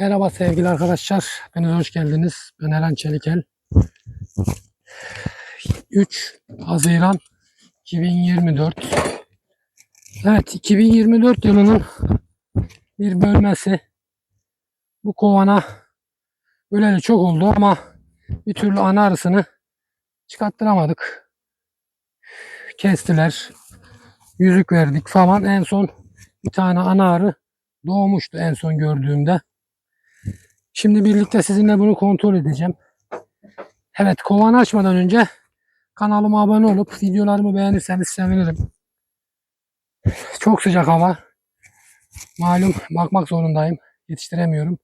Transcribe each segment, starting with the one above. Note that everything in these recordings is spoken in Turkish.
Merhaba sevgili arkadaşlar. Hepiniz hoş geldiniz. Ben Eren Çelikel. 3 Haziran 2024. Evet 2024 yılının bir bölmesi. Bu kovana öleli çok oldu ama bir türlü ana arısını çıkarttıramadık. Kestiler. Yüzük verdik falan. En son bir tane ana arı doğmuştu en son gördüğümde. Şimdi birlikte sizinle bunu kontrol edeceğim. Evet kovanı açmadan önce kanalıma abone olup videolarımı beğenirseniz sevinirim. Çok sıcak hava. Malum bakmak zorundayım. Yetiştiremiyorum.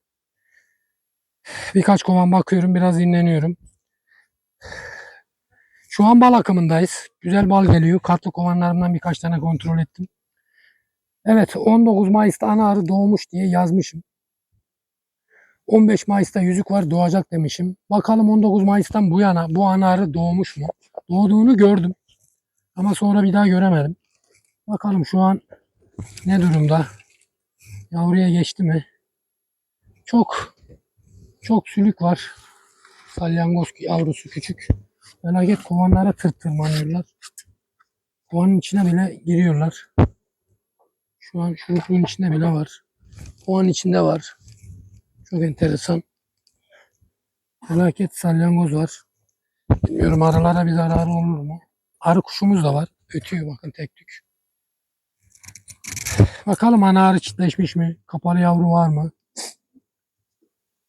Birkaç kovan bakıyorum. Biraz dinleniyorum. Şu an bal akımındayız. Güzel bal geliyor. Katlı kovanlarımdan birkaç tane kontrol ettim. Evet 19 Mayıs'ta ana arı doğmuş diye yazmışım. 15 Mayıs'ta yüzük var doğacak demişim. Bakalım 19 Mayıs'tan bu yana bu ana arı doğmuş mu? Doğduğunu gördüm. Ama sonra bir daha göremedim. Bakalım şu an ne durumda? Yavruya geçti mi? Çok çok sülük var. Salyangoz yavrusu küçük. Felaket kovanlara tırt tırmanıyorlar. Kovanın içine bile giriyorlar. Şu an şurupluğun içinde bile var. Kovan içinde var. Çok enteresan. Felaket salyangoz var. Bilmiyorum arılara bir zararı olur mu? Arı kuşumuz da var. Ötüyor bakın tek tük. Bakalım ana arı çitleşmiş mi? Kapalı yavru var mı?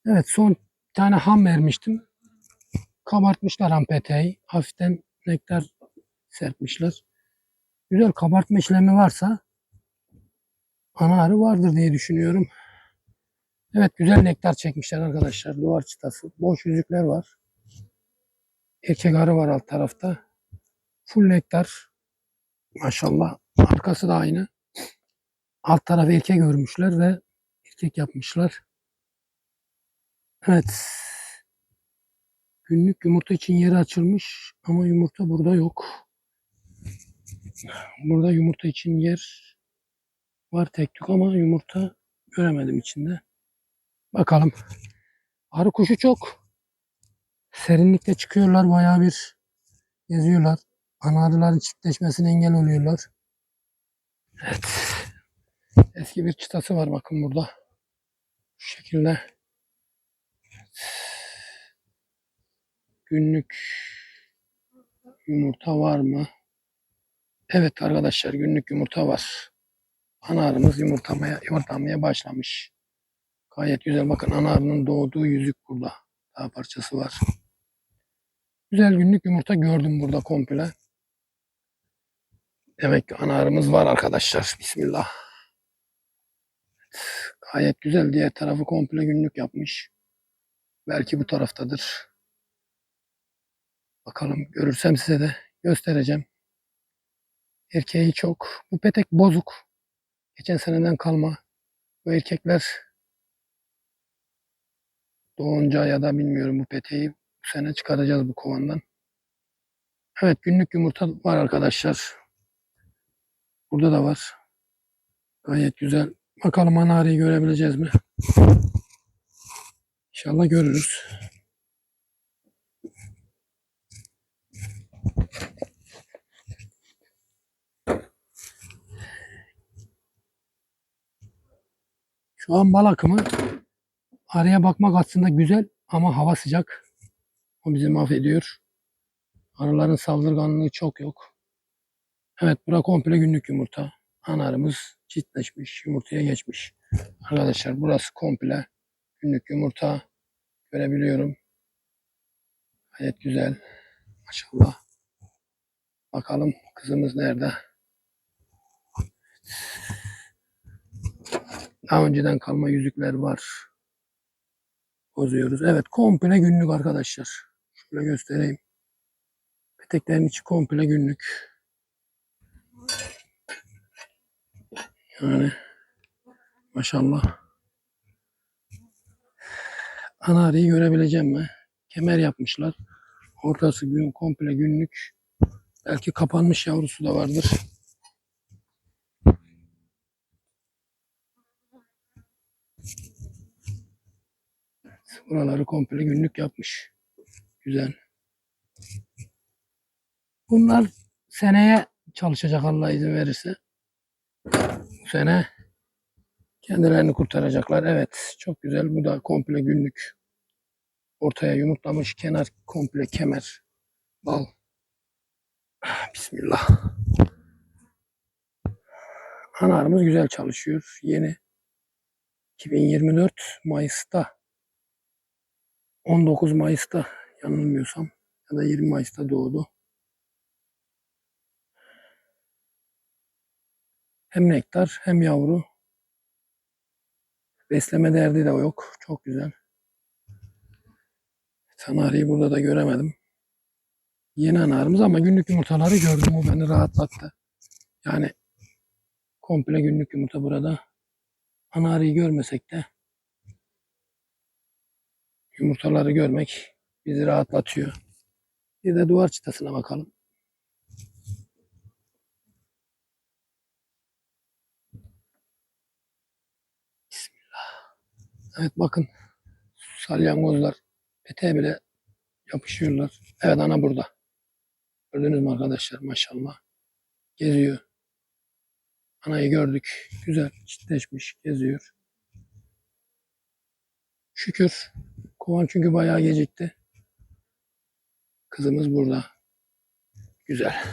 Evet son tane ham vermiştim. Kabartmışlar ham peteği. Hafiften nektar serpmişler. Güzel kabartma işlemi varsa ana arı vardır diye düşünüyorum. Evet güzel nektar çekmişler arkadaşlar. Duvar çıtası. Boş yüzükler var. Erkek arı var alt tarafta. Full nektar. Maşallah. Arkası da aynı. Alt tarafı erkek örmüşler ve erkek yapmışlar. Evet. Günlük yumurta için yeri açılmış ama yumurta burada yok. Burada yumurta için yer var tek tük ama yumurta göremedim içinde. Bakalım. Arı kuşu çok. Serinlikte çıkıyorlar bayağı bir geziyorlar. Ana arıların çiftleşmesine engel oluyorlar. Evet. Eski bir çıtası var bakın burada. Şu şekilde. Günlük yumurta var mı? Evet arkadaşlar günlük yumurta var. Ana arımız yumurtamaya, yumurtlamaya başlamış. Gayet güzel. Bakın ana doğduğu yüzük burada. Daha parçası var. Güzel günlük yumurta gördüm burada komple. Demek ki ana var arkadaşlar. Bismillah. Gayet güzel. Diğer tarafı komple günlük yapmış. Belki bu taraftadır. Bakalım görürsem size de göstereceğim. Erkeği çok. Bu petek bozuk. Geçen seneden kalma. Bu erkekler doğunca ya da bilmiyorum bu peteği bu sene çıkaracağız bu kovandan. Evet günlük yumurta var arkadaşlar. Burada da var. Gayet güzel. Bakalım ana arıyı görebileceğiz mi? İnşallah görürüz. Şu an bal akımı araya bakmak aslında güzel ama hava sıcak. O bizi mahvediyor. Arıların saldırganlığı çok yok. Evet bura komple günlük yumurta. Ana arımız çiftleşmiş, yumurtaya geçmiş. Arkadaşlar burası komple günlük yumurta görebiliyorum. Gayet güzel. Maşallah. Bakalım kızımız nerede? Daha önceden kalma yüzükler var. Bozuyoruz. Evet komple günlük arkadaşlar. Şöyle göstereyim. Peteklerin içi komple günlük. Yani maşallah. Ana arıyı görebileceğim mi? Kemer yapmışlar. Ortası gün komple günlük. Belki kapanmış yavrusu da vardır. Buraları komple günlük yapmış. Güzel. Bunlar seneye çalışacak Allah izin verirse. Bu sene kendilerini kurtaracaklar. Evet çok güzel. Bu da komple günlük. Ortaya yumurtlamış. Kenar komple kemer. Bal. Bismillah. Anarımız güzel çalışıyor. Yeni 2024 Mayıs'ta 19 Mayıs'ta yanılmıyorsam ya da 20 Mayıs'ta doğdu. Hem nektar hem yavru. Besleme derdi de yok. Çok güzel. Sanariyi burada da göremedim. Yeni anarımız ama günlük yumurtaları gördüm. O beni rahatlattı. Yani komple günlük yumurta burada. Anariyi görmesek de yumurtaları görmek bizi rahatlatıyor. Bir de duvar çıtasına bakalım. Evet bakın salyangozlar peteğe bile yapışıyorlar. Evet ana burada. Gördünüz mü arkadaşlar maşallah. Geziyor. Anayı gördük. Güzel çitleşmiş geziyor. Şükür. Kovan çünkü bayağı gecikti. Kızımız burada. Güzel.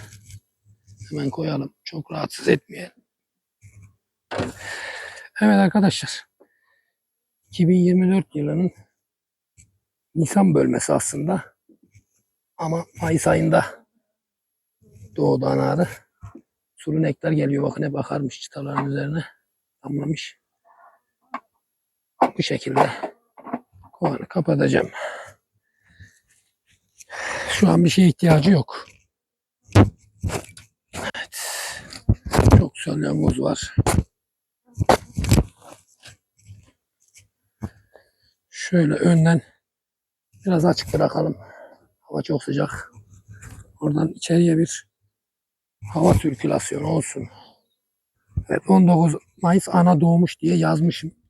Hemen koyalım. Çok rahatsız etmeyelim. Evet arkadaşlar. 2024 yılının Nisan bölmesi aslında. Ama Mayıs ayında doğdu anarı. Sulu nektar geliyor. Bakın hep akarmış çıtaların üzerine. Damlamış. Bu şekilde kovanı kapatacağım. Şu an bir şeye ihtiyacı yok. Evet. Çok salyangoz var. Şöyle önden biraz açık bırakalım. Hava çok sıcak. Oradan içeriye bir hava sirkülasyonu olsun. Evet 19 Mayıs ana doğmuş diye yazmışım.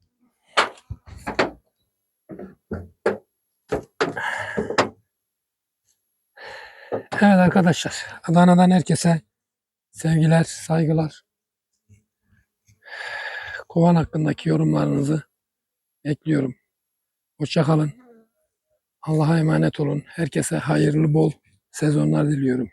Evet arkadaşlar Adana'dan herkese sevgiler, saygılar. Kovan hakkındaki yorumlarınızı bekliyorum. Hoşça kalın. Allah'a emanet olun. Herkese hayırlı bol sezonlar diliyorum.